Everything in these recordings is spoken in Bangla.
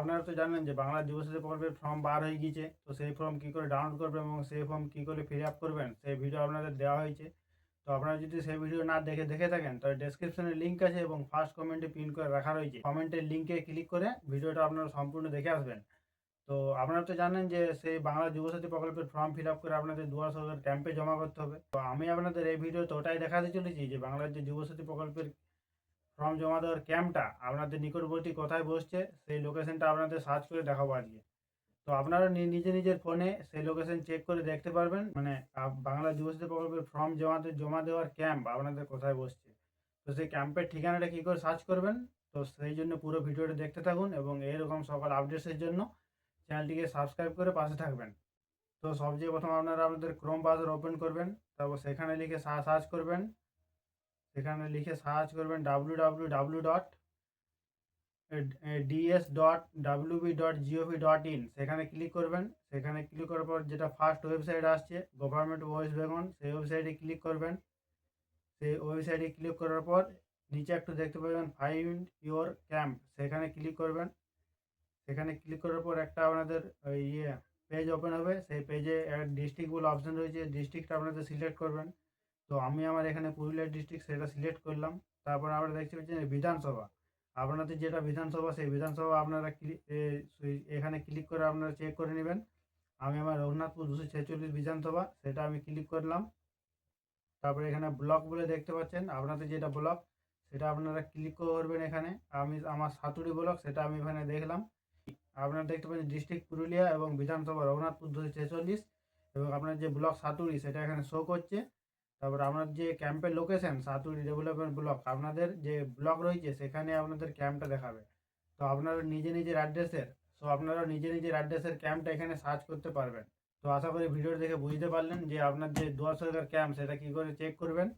আপনারা তো জানেন যে বাংলা যুবসাথী প্রকল্পের ফর্ম বার হয়ে গিয়েছে। তো সেই ফর্ম কী করে ডাউনলোড করবেন এবং সেই ফর্ম কী করে ফিল আপ করবেন, সেই ভিডিও আপনাদের দেওয়া হয়েছে। তো আপনারা যদি সেই ভিডিও না দেখে দেখে থাকেন, তাহলে ডেসক্রিপশনে লিঙ্ক আছে এবং ফার্স্ট কমেন্টে পিন করে রাখা রয়েছে। কমেন্টের লিঙ্কে ক্লিক করে ভিডিওটা আপনারা সম্পূর্ণ দেখে আসবেন। তো আপনারা তো জানেন যে সেই বাংলা যুবসাথী প্রকল্পের ফর্ম ফিল আপ করে আপনাদের দুয়ার সরকার ক্যাম্পে জমা করতে হবে। তো আমি আপনাদের এই ভিডিওতে ওটাই দেখাতে চলেছি যে বাংলার যে যুবসাথী প্রকল্পের ফর্ম জমা দেওয়ার ক্যাম্পটা আপনাদের নিকটবর্তী কোথায় বসছে, সেই লোকেশনটা আপনাদের সার্চ করে দেখাবো আজকে। তো আপনারা নিজে নিজের ফোনে সেই লোকেশন চেক করে দেখতে পারবেন মানে বাংলা যুবসাথী প্রকল্পের ফর্ম জমাতে জমা দেওয়ার ক্যাম্প আপনাদের কোথায় বসছে। তো সেই ক্যাম্পের ঠিকানাটা কী করে সার্চ করবেন, তো সেই জন্য পুরো ভিডিওটা দেখতে থাকুন এবং এরকম সকল আপডেটসের জন্য চ্যানেলটিকে সাবস্ক্রাইব করে পাশে থাকবেন। তো সবচেয়ে প্রথম আপনারা আপনাদের ক্রোম ব্রাউজার ওপেন করবেন, তারপর সেখানে লিখে সার্চ করবেন। সেখানে লিখে সার্চ করবেন W W W dot DS dot WB dot gov dot in সেখানে ক্লিক করবেন। সেখানে ক্লিক করার পর যেটা ফার্স্ট ওয়েবসাইট আসছে গভর্নমেন্ট ওয়েস্ট বেঙ্গল সেই ওয়েবসাইটে ক্লিক করবেন। সেই ওয়েবসাইটে ক্লিক করার পর নিচে একটু দেখতে পাবেন ফাইন্ড ইউর ক্যাম্প সেখানে ক্লিক করবেন। সেখানে ক্লিক করার পর একটা আপনাদের ইয়ে পেজ ওপেন হবে, সেই পেজে ডিস্ট্রিক্ট বলে অপশন রয়েছে ডিস্ট্রিক্টটা আপনাদের সিলেক্ট করবেন। তো আমি আমার এখানে পুরুলিয়া ডিস্ট্রিক্ট সেটা সিলেক্ট করলাম। তারপর আমরা দেখতে পাচ্ছি বিধানসভা। আপনাদের যেটা বিধানসভা, সেই বিধানসভা আপনারা এখানে ক্লিক করে আপনারা চেক করে নেবেন। আমি আমার রঘুনাথপুর দুশো ছেচল্লিশ বিধানসভা, সেটা আমি ক্লিক করলাম। তারপরে এখানে ব্লক বলে দেখতে পাচ্ছেন। আপনাদের যেটা ব্লক সেটা আপনারা ক্লিক করবেন এখানে। আমি আমার সাতুরি ব্লক সেটা আমি এখানে দেখলাম। আপনারা দেখতে পাচ্ছেন ডিস্ট্রিক্ট পুরুলিয়া এবং বিধানসভা রঘুনাথপুর দুশো ছেচল্লিশ এবং আপনার যে ব্লক সাতুরি, সেটা এখানে শো করছে। তারপর আপনার যে ক্যাম্পের লোকেশন সাতুরি ডেভেলপমেন্ট ব্লক আপনাদের যে ব্লক রয়েছে, সেখানে আপনাদের ক্যাম্পটা দেখাবে। তো আপনারা নিজে নিজের অ্যাড্রেসের সো আপনারা নিজে নিজের অ্যাড্রেসের ক্যাম্পটা এখানে সার্চ করতে পারবেন। তো আশা করি ভিডিও দেখে বুঝতে পারলেন যে আপনার যে দুয়ার ক্যাম্প সেটা কী করে চেক করবেন।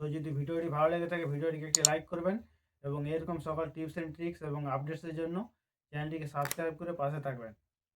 তো যদি ভিডিওটি ভালো লেগে থাকে, ভিডিওটিকে একটি লাইক করবেন এবং এরকম সকল টিপস অ্যান্ড ট্রিক্স এবং আপডেটসের জন্য চ্যানেলটিকে সাবস্ক্রাইব করে পাশে থাকবেন।